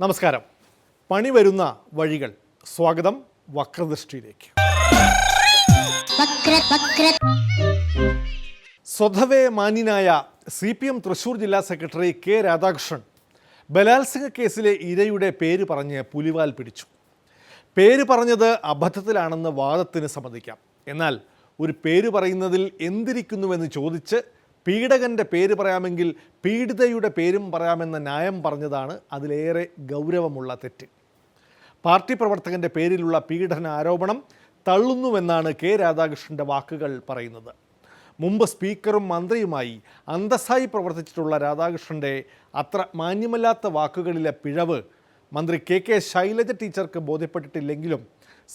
നമസ്കാരം. പണി വരുന്ന വഴികൾ. സ്വാഗതം വക്രദൃഷ്ടിയിലേക്ക്. വക്ര വക്ര സ്വതവേ മാന്യനായ സി പി എം തൃശൂർ ജില്ലാ സെക്രട്ടറി കെ രാധാകൃഷ്ണൻ ബലാത്സംഗ കേസിലെ ഇരയുടെ പേര് പറഞ്ഞ് പുലിവാൽ പിടിച്ചു. പേര് പറഞ്ഞത് അബദ്ധത്തിലാണെന്ന് വാദത്തിന് സമ്മതിക്കാം. എന്നാൽ ഒരു പേര് പറയുന്നതിൽ എന്തിരിക്കുന്നുവെന്ന് ചോദിച്ച് പീഡകന്റെ പേര് പറയാമെങ്കിൽ പീഡിതയുടെ പേരും പറയാമെന്ന ന്യായം പറഞ്ഞതാണ് അതിലേറെ ഗൗരവമുള്ള തെറ്റ്. പാർട്ടി പ്രവർത്തകന്റെ പേരിലുള്ള പീഡന ആരോപണം തള്ളുന്നുവെന്നാണ് കെ രാധാകൃഷ്ണന്റെ വാക്കുകൾ പറയുന്നത്. മുമ്പ് സ്പീക്കറും മന്ത്രിയുമായി അന്തസ്സായി പ്രവർത്തിച്ചിട്ടുള്ള രാധാകൃഷ്ണന്റെ അത്ര മാന്യമല്ലാത്ത വാക്കുകളിലെ പിഴവ് മന്ത്രി കെ കെ ശൈലജ ടീച്ചർക്ക് ബോധ്യപ്പെട്ടിട്ടില്ലെങ്കിലും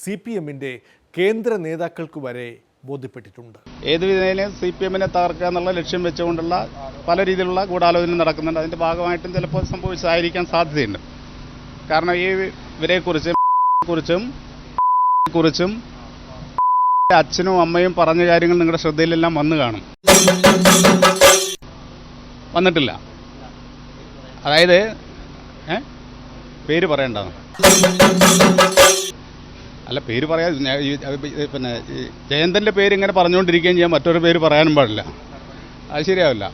സി പി എമ്മിന്റെ കേന്ദ്ര നേതാക്കൾക്ക് വരെ ബോധ്യപ്പെട്ടിട്ടുണ്ട്. ഏത് വിധേനയും സി പി എമ്മിനെ തകർക്കുക എന്നുള്ള ലക്ഷ്യം വെച്ചുകൊണ്ടുള്ള പല രീതിയിലുള്ള ഗൂഢാലോചന നടക്കുന്നുണ്ട്. അതിന്റെ ഭാഗമായിട്ടും ചിലപ്പോൾ സംഭവിച്ചതായിരിക്കാൻ സാധ്യതയുണ്ട്. കാരണം ഈ ഇവരെക്കുറിച്ചും കുറിച്ചും കുറിച്ചും അച്ഛനും അമ്മയും പറഞ്ഞ കാര്യങ്ങൾ നിങ്ങളുടെ ശ്രദ്ധയിലെല്ലാം വന്നു കാണും. വന്നിട്ടില്ല. അതായത് ഏ? പേര് പറയണ്ട അല്ല പേര് പറയാ പിന്നെ ജയന്തന്റെ പേര് ഇങ്ങനെ പറഞ്ഞുകൊണ്ടിരിക്കുകയും ചെയ്യാൻ മറ്റൊരു പേര് പറയാനും പാടില്ല. അത് ശരിയാവില്ല.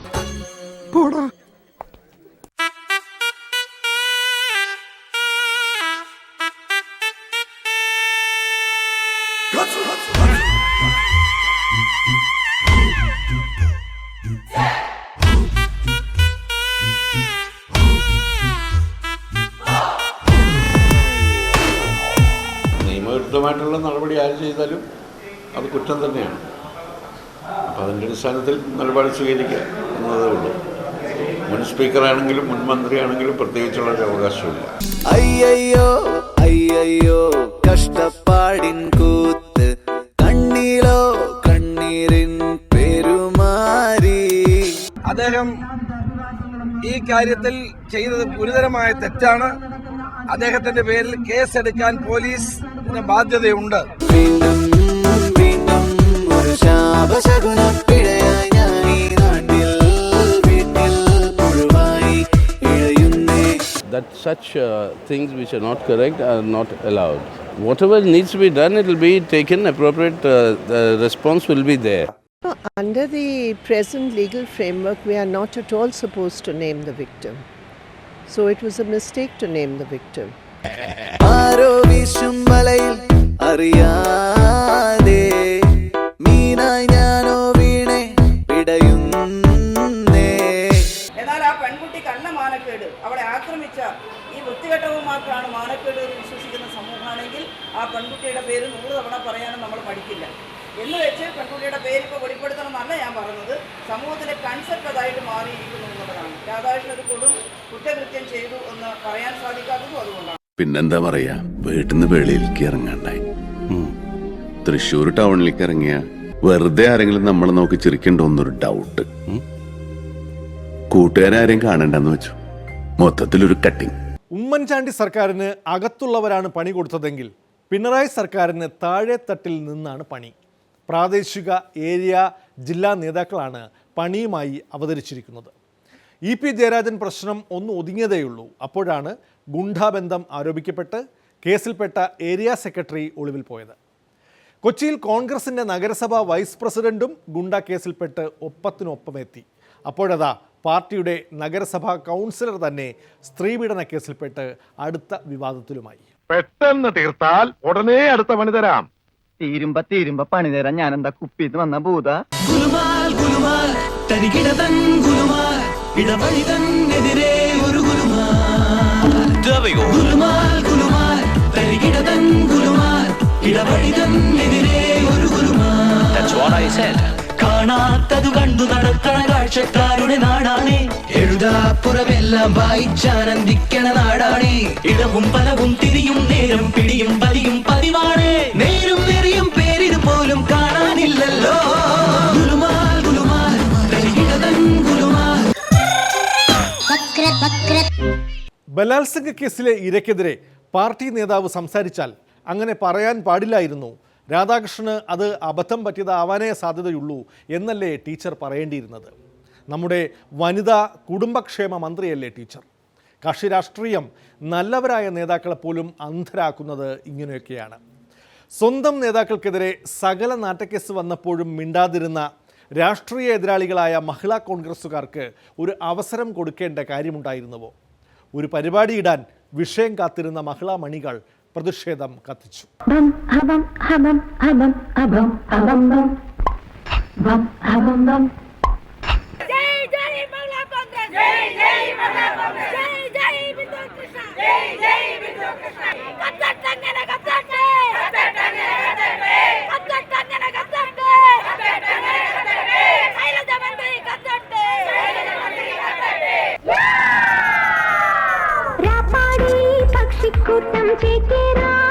നിയമവിരുദ്ധമായിട്ടുള്ള നടപടി ആര് ചെയ്താലും അത് കുറ്റം തന്നെയാണ്. അപ്പം അതിന്റെ അടിസ്ഥാനത്തിൽ നിലപാട് സ്വീകരിക്കുക എന്നതേ ഉള്ളൂ. മുൻ സ്പീക്കറാണെങ്കിലും മുൻ മന്ത്രിയാണെങ്കിലും പ്രത്യേകിച്ചുള്ള ഒരു അവകാശമില്ല അയ്യോ അയ്യോ കഷ്ടപ്പാടിൻ കൂത്ത്. കണ്ണീരോ കണ്ണീരിൻ പെരുമാറി അദ്ദേഹം ഈ കാര്യത്തിൽ ചെയ്തത് ഗുരുതരമായ തെറ്റാണ്. അദ്ദേഹത്തിന്റെ പേരിൽ കേസ് എടുക്കാൻ ബാധ്യതയുണ്ട് വീണ്ടും വീണ്ടും ഒരു ശാപശകുന പിഴയായി ഞാൻ ഈ നാട്ടിൽ വീട്ടിൽ മുഴുവായി ഇഴയുന്നേ that such uh, things which are not correct are not allowed. Whatever needs to be done, it will be taken. Appropriate uh, the response will be there. Under the present legal framework, we are not at all supposed to name the victim. So it was a mistake to name the victim. ആരോ വീശും വലയിൽ അറിയാതെ മീനായി ഞാനോ വീണേ പിടയുന്നേ. എന്നാൽ ആ പെൺകുട്ടിക്കല്ല മാനക്കേട്. അവളെ ആക്രമിച്ച ഈ വൃത്തികെട്ടവന്മാർക്കാണ് മാനക്കേട് എന്ന് വിശ്വസിക്കുന്ന സമൂഹമാണെങ്കിൽ ആ പെൺകുട്ടിയുടെ പേര് നൂറ് തവണ പറയാനും നമ്മൾ പഠിക്കില്ല എന്ന് വെച്ച് പെൺകുട്ടിയുടെ പേര് ഇപ്പോൾ വെളിപ്പെടുത്തണം എന്നല്ല ഞാൻ പറഞ്ഞത് സമൂഹത്തിലെ കൺസെപ്റ്റ് അതായിട്ട് മാറിയിരിക്കുന്നു എന്നുള്ളതാണ്. രാധാകൃഷ്ണൻ ഒരു കൊടും കുറ്റകൃത്യം ചെയ്തു എന്ന് പറയാൻ സാധിക്കാത്തതും അതുകൊണ്ടാണ്. പിന്നെന്താ പറയാ? വീട്ടിന്ന് വെളിയിലേക്ക് ഇറങ്ങണ്ടായി. തൃശ്ശൂർ ടൗണിലേക്ക് ഇറങ്ങിയ വെറുതെ ആരെങ്കിലും നമ്മളെ നോക്കി ചിരിക്കണ്ടോന്നൊരു ഡൗട്ട് കൂട്ടുകാരും കാണണ്ടെന്ന് വെച്ചു. മൊത്തത്തിൽ ഒരു കട്ടിങ് ഉമ്മൻചാണ്ടി സർക്കാരിന് അകത്തുള്ളവരാണ് പണി കൊടുത്തതെങ്കിൽ പിണറായി സർക്കാരിന് താഴെ തട്ടിൽ നിന്നാണ് പണി. പ്രാദേശിക ഏരിയ ജില്ലാ നേതാക്കളാണ് പണിയുമായി അവതരിച്ചിരിക്കുന്നത്. ഇ പി ജയരാജൻ പ്രശ്നം ഒന്ന് ഒതുങ്ങിയതേയുള്ളൂ. അപ്പോഴാണ് ഗുണ്ടാബന്ധം ആരോപിക്കപ്പെട്ട് കേസിൽപ്പെട്ട ഏരിയ സെക്രട്ടറി ഒളിവിൽ പോയത്. കൊച്ചിയിൽ കോൺഗ്രസിന്റെ നഗരസഭാ വൈസ് പ്രസിഡന്റും ഗുണ്ട കേസിൽപ്പെട്ട് ഒപ്പത്തിനൊപ്പമെത്തി. അപ്പോഴതാ പാർട്ടിയുടെ നഗരസഭാ കൗൺസിലർ തന്നെ സ്ത്രീപീഡന കേസിൽപ്പെട്ട് അടുത്ത വിവാദത്തിലുമായി. പെട്ടെന്ന് തീർത്താൽ ഉടനെ അടുത്ത പണി തരാം. തീരുമ്പ തീരുമ്പ പണി തരാൻ ഞാൻ എന്താ കുപ്പിന്ന് വന്ന ഭൂത? ഗുലുമാൽ ഇടവഴിതന്നെതിരെ ഒരു ഗുലുമാൽ ഗുലുമാൽ ഗുലുമാൽ തരികിടതൻ ഗുലുമാൽ ഇടവഴിതന്നെതിരെ ഒരു ഗുലുമാൽ കാണാത്തതു കണ്ടു നടക്കണ കാഴ്ചക്കാരുടെ നാടാണ്. എഴുതാപ്പുറമെല്ലാം വായിച്ചാനന്ദിക്കണ നാടാണ്. ഇടവും പലവും തിരിയും നേരം പിടിയും വലിയും പതിവാണ്. നേരും നെറിയും പേരിത് പോലും കാണാനില്ലല്ലോ. ഗുലുമാൽ ഗുലുമാൽ തരികിടതൻ ഗുലുമാൽ വക്ര വക്ര ബലാത്സംഗ കേസിലെ ഇരയ്ക്കെതിരെ പാർട്ടി നേതാവ് സംസാരിച്ചാൽ അങ്ങനെ പറയാൻ പാടില്ലായിരുന്നു. രാധാകൃഷ്ണന് അത് അബദ്ധം പറ്റിയതാവാനേ സാധ്യതയുള്ളൂ എന്നല്ലേ ടീച്ചർ പറയേണ്ടിയിരുന്നത്. നമ്മുടെ വനിതാ കുടുംബക്ഷേമ മന്ത്രിയല്ലേ ടീച്ചർ. കക്ഷി രാഷ്ട്രീയം നല്ലവരായ നേതാക്കളെ പോലും അന്ധരാക്കുന്നത് ഇങ്ങനെയൊക്കെയാണ്. സ്വന്തം നേതാക്കൾക്കെതിരെ സകല നാട്ടക്കേസ് വന്നപ്പോഴും മിണ്ടാതിരുന്ന രാഷ്ട്രീയ എതിരാളികളായ മഹിളാ കോൺഗ്രസ്സുകാർക്ക് ഒരു അവസരം കൊടുക്കേണ്ട കാര്യമുണ്ടായിരുന്നുവോ? ഒരു പരിപാടിയിടാൻ വിഷയം കാത്തിരുന്ന മഹിളാ മണികൾ പ്രതിഷേധം കത്തിച്ചു. ഹബം ഹബം ഹബം ഹബം ഹബം ഹബം ഹബം ഹബം కుటుంబ చేతిరా.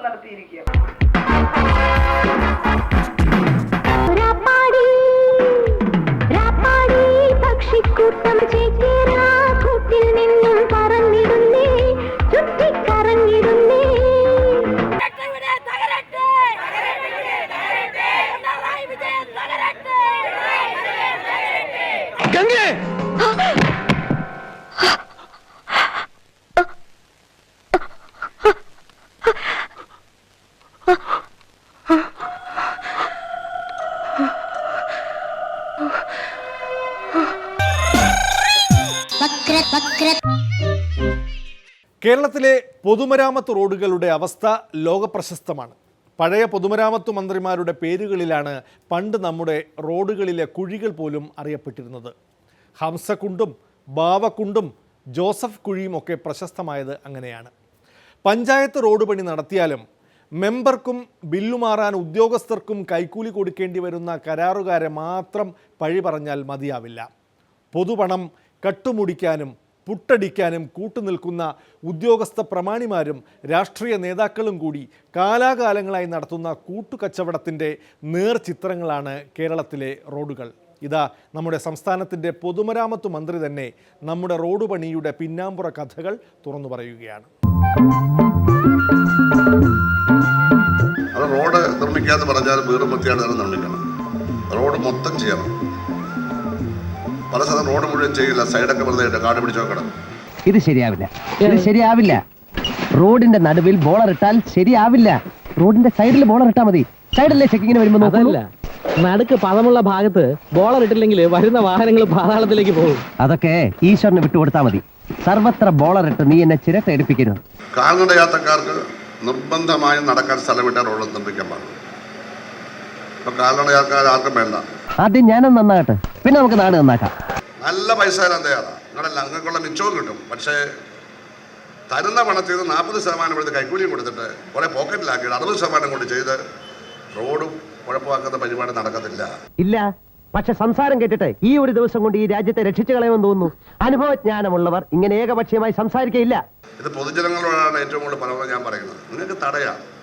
നടത്തിയിരിക്കുക കേരളത്തിലെ പൊതുമരാമത്ത് റോഡുകളുടെ അവസ്ഥ ലോകപ്രശസ്തമാണ്. പഴയ പൊതുമരാമത്ത് മന്ത്രിമാരുടെ പേരുകളിലാണ് പണ്ട് നമ്മുടെ റോഡുകളിലെ കുഴികൾ പോലും അറിയപ്പെട്ടിരുന്നത്. ഹംസക്കുണ്ടും ബാവക്കുണ്ടും ജോസഫ് കുഴിയും ഒക്കെ പ്രശസ്തമായത് അങ്ങനെയാണ്. പഞ്ചായത്ത് റോഡ് പണി നടത്തിയാലും മെമ്പർക്കും ബില്ലു മാറാൻ ഉദ്യോഗസ്ഥർക്കും കൈക്കൂലി കൊടുക്കേണ്ടി വരുന്ന കരാറുകാരെ മാത്രം പഴി പറഞ്ഞാൽ മതിയാവില്ല. പൊതുപണം കട്ടുമുടിക്കാനും പുട്ടടിക്കാനും കൂട്ടുനിൽക്കുന്ന ഉദ്യോഗസ്ഥ പ്രമാണിമാരും രാഷ്ട്രീയ നേതാക്കളും കൂടി കാലാകാലങ്ങളായി നടത്തുന്ന കൂട്ടുകച്ചവടത്തിന്റെ നേർചിത്രങ്ങളാണ് കേരളത്തിലെ റോഡുകൾ. ഇതാ നമ്മുടെ സംസ്ഥാനത്തിന്റെ പൊതുമരാമത്ത് മന്ത്രി തന്നെ നമ്മുടെ റോഡ് പണിയുടെ പിന്നാമ്പുറ കഥകൾ തുറന്നു പറയുകയാണ്. റോഡ് നിർമ്മിക്കാന്ന് പറഞ്ഞാൽ തന്നെ നിർമ്മിക്കണം. റോഡ് മൊത്തം ചെയ്യണം. പല സ്ഥലം റോഡ് മുഴുവൻ ചെയ്യില്ല. സൈഡൊക്കെ വെറുതെ കാട് പിടിച്ച് ഇത് ശരിയാവില്ല. ഇത് ശരിയാവില്ല. റോഡിന്റെ നടുവിൽ ബോളർ ഇട്ടാൽ ശരിയാവില്ല. റോഡിന്റെ സൈഡിൽ ബോളർ ഇട്ടാ മതി. സൈഡല്ലേ ചെക്കിങ്ങിന് വരുമ്പോ അതല്ല. നടുക്ക് പദമുള്ള ഭാഗത്ത് ബോളർ ഇട്ടില്ലെങ്കിൽ വരുന്ന വാഹനങ്ങൾ പാതാളത്തിലേക്ക് പോകും. അതൊക്കെ ഈശ്വരന് വിട്ടുകൊടുത്താ മതി. സർവത്ര ബോളർ ഇട്ട് നീ എന്നെ ചിരട്ട എടുപ്പിക്കരുത്. കാൽനട യാത്രക്കാർക്ക് നിർബന്ധമായും നടക്കാൻ സ്ഥലം വിട്ടാൽ റോഡ് നിർമ്മിക്കാൻ പാടില്ല. കാൽനട യാത്രക്കാർ ആർക്കും വേണ്ട. ആദ്യം ഞാനും നന്നാകട്ടെ. പിന്നെ നമുക്ക് നാട് നന്നാക്കാം. നല്ല പൈസ തരാൻ തയ്യാറാണ് നിങ്ങളല്ല നിങ്ങൾക്കുള്ള മിച്ചവും കിട്ടും. പക്ഷേ തരുന്ന പണത്തിൽ നിന്ന് നാൽപ്പത് ശതമാനം എടുത്ത് കൈക്കൂലിയും കൊടുത്തിട്ട് കുറെ പോക്കറ്റിലാക്കിയിട്ട് അറുപത് ശതമാനം കൊണ്ട് ചെയ്ത് റോഡും കുഴപ്പമാക്കുന്ന പരിപാടി നടക്കത്തില്ല. ഇല്ല. പക്ഷെ സംസാരം കേട്ടിട്ട് ഈ ഒരു ദിവസം കൊണ്ട് ഈ രാജ്യത്തെ രക്ഷിച്ചു കളയുമെന്ന് തോന്നുന്നു. അനുഭവജ്ഞാനമുള്ളവർ ഇങ്ങനെ ഏകപക്ഷീയമായി സംസാരിക്കയില്ല. ഇത് പൊതുജനങ്ങളോടാണ് ഏറ്റവും കൂടുതൽ പലപ്പോഴും ഞാൻ പറയുന്നത്. നിങ്ങൾക്ക് തടയാം.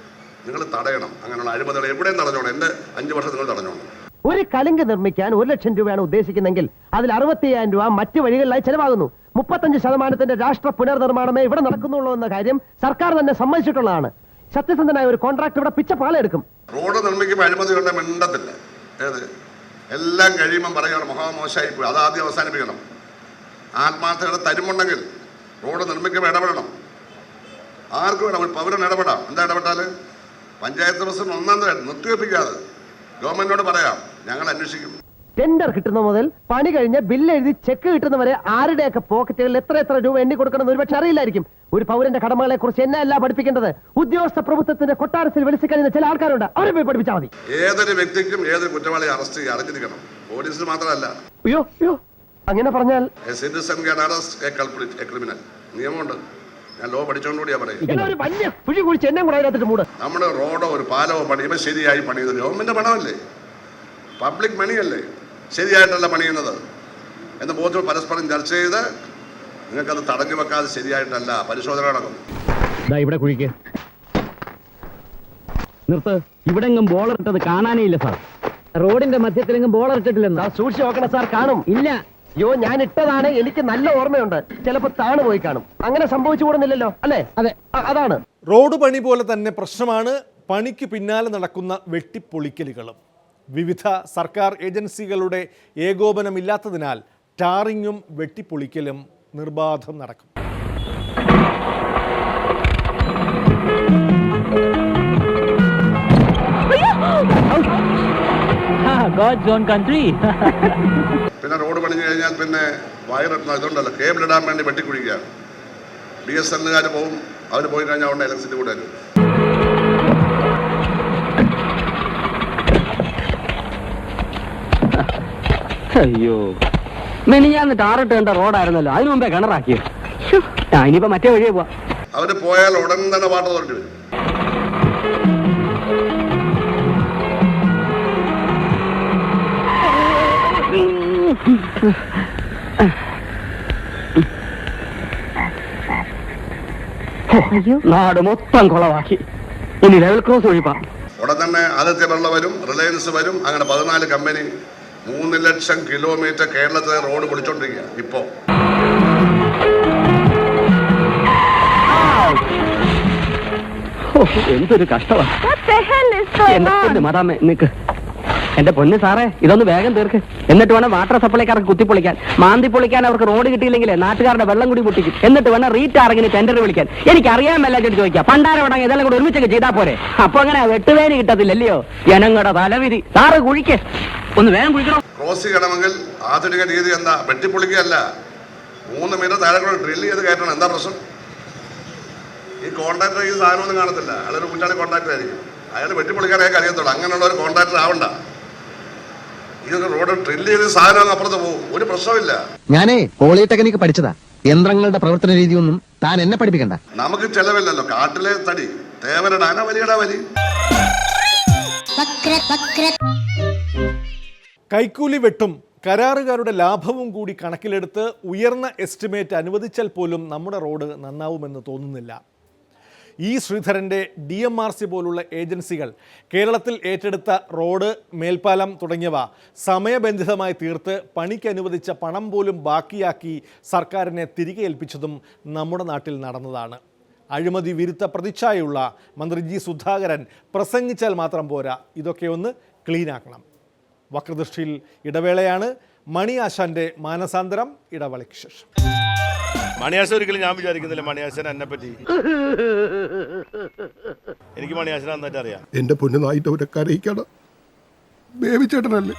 നിങ്ങൾ തടയണം. അങ്ങനെയുള്ള അഴിമതികൾ എവിടെയും തടഞ്ഞോണം. എന്റെ അഞ്ച് വർഷം നിങ്ങൾ തടഞ്ഞോണം. ഒരു കലുങ്ക് നിർമ്മിക്കാൻ ഒരു ലക്ഷം രൂപയാണ് ഉദ്ദേശിക്കുന്നെങ്കിൽ അതിൽ അറുപത്തി അയ്യായിരം രൂപ മറ്റു വഴികളിലായി ചെലവാകുന്നു. മുപ്പത്തഞ്ച് ശതമാനത്തിന്റെ രാഷ്ട്ര പുനർനിർമ്മാണമേ ഇവിടെ നടക്കുന്നുള്ളൂ എന്ന കാര്യം സർക്കാർ തന്നെ സമ്മതിച്ചിട്ടുള്ളതാണ്. സത്യസന്ധനായ ഒരു കോൺട്രാക്ട് ഇവിടെ പിച്ച പാളെടുക്കും റോഡ് നിർമ്മിക്കുമ്പോൾ അഴിമതി കൊണ്ട് മിണ്ടത്തില്ല. ഏത്? എല്ലാം കഴിയുമ്പോൾ പറയുകയാണ് മഹാമോശമായി പോയി അത് ആദ്യം അവസാനിപ്പിക്കണം. ആത്മാർത്ഥയുടെ തരുമുണ്ടെങ്കിൽ റോഡ് നിർമ്മിക്കുമ്പോൾ ഇടപെടണം. ആർക്കും വേണം ഒരു പൗരൻ ഇടപെടാം. എന്താ ഇടപെട്ടാൽ പഞ്ചായത്ത് പ്രസിഡന്റ് ഒന്നാം തരം നിർത്തിവെപ്പിക്കാതെ ഗവൺമെന്റിനോട് പറയാം ഞങ്ങൾ അന്വേഷിക്കും. ടെൻഡർ കിട്ടുന്ന മുതൽ പണി കഴിഞ്ഞ് ബില്ല് എഴുതി ചെക്ക് കിട്ടുന്നവരെ ആരുടെയൊക്കെ പോക്കറ്റുകളിൽ എത്ര എത്ര രൂപ എണ്ണി കൊടുക്കണം ഒരുപക്ഷെ അറിയില്ലായിരിക്കും. ഒരു പൗരന്റെ കടമകളെ കുറിച്ച് എന്നെ അല്ല പഠിപ്പിക്കേണ്ടത്. ഉദ്യോഗസ്ഥ പ്രഭുത്വത്തിന്റെ കൊട്ടാരത്തിൽ വിളിച്ചു കഴിഞ്ഞ ചില ആൾക്കാരുണ്ട്. അവരെ പോയി പഠിപ്പിച്ചാൽ മതി. ഏതൊരു വ്യക്തിക്കും ഏതൊരു കുറ്റവാളി അറസ്റ്റ് ചെയ്യുക അറിഞ്ഞിരിക്കണം പോലീസിന് മാത്രമല്ല. അയ്യോ അയ്യോ. അങ്ങനെ പറഞ്ഞാൽ a citizen can arrest a culprit a criminal നിയമമുണ്ട്. ഞാൻ ലോ പറയും ഒരു വലിയ കുഴി കുഴിച്ച് എന്നെ കൂടെ അതിനകത്തിട്ട് മൂട്. നമ്മുടെ റോഡോ ഒരു പാലമോ പണിയുമ്പോൾ ശരിയായി പണിയുന്നത് ഗവൺമെന്റ് പണമല്ലേ? പബ്ലിക് മണിയല്ലേ? ശരിയായിട്ടല്ല പണിയുന്നത് എന്ന് ബോധ്യം പരസ്പരം ചർച്ച ചെയ്ത് നിങ്ങൾക്കത് തടഞ്ഞു വെക്കാതെ ശരിയായിട്ടല്ല പരിശോധന നടക്കും ഇവിടെ കുഴിക്ക്. നിർത്ത്. ഇവിടെ ബോളറിട്ടത് ബോളർ ഇട്ടത് കാണാനേ ഇല്ല സാർ. റോഡിന്റെ മധ്യത്തിലെങ്ങും ബോളർ ഇട്ടിട്ടില്ലെന്ന്. സാർ സൂക്ഷിച്ച് നോക്കണം സാർ. കാണും. ഇല്ല. അയ്യോ ഞാൻ ഇട്ടതാണ് എനിക്ക് നല്ല ഓർമ്മയുണ്ട്. ചിലപ്പോ താണു പോയി കാണും. അങ്ങനെ സംഭവിച്ചു കൂടുന്നില്ലല്ലോ അല്ലേ? അതെ. അതാണ്. റോഡ് പണി പോലെ തന്നെ പ്രശ്നമാണ് പണിക്ക് പിന്നാലെ നടക്കുന്ന വെട്ടിപ്പൊളിക്കലുകളും. വിവിധ സർക്കാർ ഏജൻസികളുടെ ഏകോപനമില്ലാത്തതിനാൽ ടാറിങ്ങും വെട്ടിപ്പൊളിക്കലും നിർബാധം നടക്കും. ഗോഡ് ജോൺ കൺട്രി പിന്നെ റോഡ് പണിഞ്ഞു കഴിഞ്ഞാൽ പിന്നെ വയർ ഇതുണ്ടല്ലോ കേബിൾ ഇടാൻ വേണ്ടി വെട്ടിക്കുഴിക്കുക ബി എസ് എല്ലുകാർ പോവും. അവർ പോയി കഴിഞ്ഞാൽ അവിടെ ഇലക്ട്രിസിറ്റി കൂടെ വരും. അയ്യോ. മെനിഞ്ഞാന്ന് ടാറിട്ട് കണ്ട റോഡായിരുന്നല്ലോ. അതിനു മുമ്പേ കിണറാക്കിയോ? ആ ഇനിയിപ്പോ മറ്റേ വഴിയേ പോവാ. അവർ പോയാൽ ഉടൻ തന്നെ പാട്ട് തൊട്ട് വരും. നാട് മൊത്തം കുളവാക്കി ഇനി ലെവൽ ക്രോസ് ഒഴിപ്പാ ഉടൻ തന്നെ ആദിത്യ ബിർള വരും റിലയൻസ് വരും അങ്ങനെ പതിനാല് കമ്പനി മൂന്ന് ലക്ഷം കിലോമീറ്റർ കേരളത്തിലെ റോഡ് പിടിച്ചോണ്ടിരിക്കുക ഇപ്പോ. എന്തൊരു കഷ്ടമാ എന്റെ പൊന്ന് മതാമേ നിക്ക്. എന്റെ പൊന്ന് സാറേ ഇതൊന്ന് വേഗം തീർക്ക്. എന്നിട്ട് വേണം വാട്ടർ സപ്ലൈക്കാർക്ക് കുത്തിപ്പൊളിക്കാൻ. മാന്തി പൊളിക്കാൻ അവർക്ക് റോഡ് കിട്ടിയില്ലെങ്കിൽ നാട്ടുകാരുടെ വെള്ളം കൂടി പൊട്ടിക്കും. എന്നിട്ട് വേണം റീറ്റാറിങ്ങിന് ടെൻഡർ വിളിക്കാൻ. എനിക്ക് അറിയാൻ മേല ചെടി ചോദിക്കാം പണ്ടാരവടങ്ങ് ഇതെല്ലാം കൂടി ഒരുമിച്ചൊക്കെ ചെയ്താ പോരെ? അപ്പൊ അങ്ങനെ വെട്ടുവേന് കിട്ടത്തില്ലല്ലയോ? ജനങ്ങളുടെ തലവിധി. സാറ് കുഴിക്ക്. ഒന്ന് വേഗം കുഴിക്കണം? ക്രോസ് ചെയ്യണമെങ്കിൽ ആധുനിക രീതി എന്താ? വെട്ടിപ്പൊളിക്കുകയല്ല. മൂന്ന് മീറ്റർ താഴെ കൂടെ ഡ്രില്ല് ചെയ്ത് കയറ്റണം. എന്താ പ്രശ്നം? ഈ കോൺട്രാക്ടർ ഈ സാധനമൊന്നും കാണത്തില്ല. അയാളൊരു കുറ്റാളി കോൺട്രാക്ടർ ആയിരിക്കും അയാൾ വെട്ടിപ്പൊളിക്കാനൊക്കെ അറിയത്തുള്ളൂ അങ്ങനെയുള്ള ഒരു കോൺട്രാക്ടർ ആവണ്ട. ഇതൊക്കെ റോഡ് ഡ്രില്ല് ചെയ്ത് സാധനം അപ്പുറത്ത് പോകും. ഒരു പ്രശ്നമില്ല ഞാനേ പോളിടെക്നിക് പഠിച്ചതാ. യന്ത്രങ്ങളുടെ പ്രവർത്തന രീതിയൊന്നും താൻ എന്നെ പഠിപ്പിക്കണ്ട. നമുക്ക് ചെലവില്ലല്ലോ. കാട്ടിലെ തടി വലിയടാ വലി. കൈക്കൂലി വെട്ടും കരാറുകാരുടെ ലാഭവും കൂടി കണക്കിലെടുത്ത് ഉയർന്ന എസ്റ്റിമേറ്റ് അനുവദിച്ചാൽ പോലും നമ്മുടെ റോഡ് നന്നാവുമെന്ന് തോന്നുന്നില്ല. ഇ ശ്രീധരന്റെ ഡി എം ആർ സി പോലുള്ള ഏജൻസികൾ കേരളത്തിൽ ഏറ്റെടുത്ത റോഡ് മേൽപ്പാലം തുടങ്ങിയവ സമയബന്ധിതമായി തീർത്ത് പണിക്ക് അനുവദിച്ച പണം പോലും ബാക്കിയാക്കി സർക്കാരിനെ തിരികെ ഏൽപ്പിച്ചതും നമ്മുടെ നാട്ടിൽ നടന്നതാണ്. അഴിമതി വിരുദ്ധ പ്രതിച്ഛായുള്ള മന്ത്രി ജി സുധാകരൻ പ്രസംഗിച്ചാൽ മാത്രം പോരാ. ഇതൊക്കെ ഒന്ന് ക്ലീനാക്കണം. വക്രദൃഷ്ടിയിൽ ഇടവേളയാണ്. മണി ആശാന്റെ മാനസാന്തരം ഇടവേളയ്ക്ക് ശേഷം. മണിയാശൻ ഒരിക്കലും ഞാൻ വിചാരിക്കുന്നില്ല. മണിയാശൻ എന്നെ പറ്റി. എനിക്ക് മണിയാശൻ നന്നായിട്ട് അറിയാം. എന്റെ പൊന്നുനായിട്ട് അവരെ കരയിക്കണം. ബേബി ചേട്ടനല്ലേ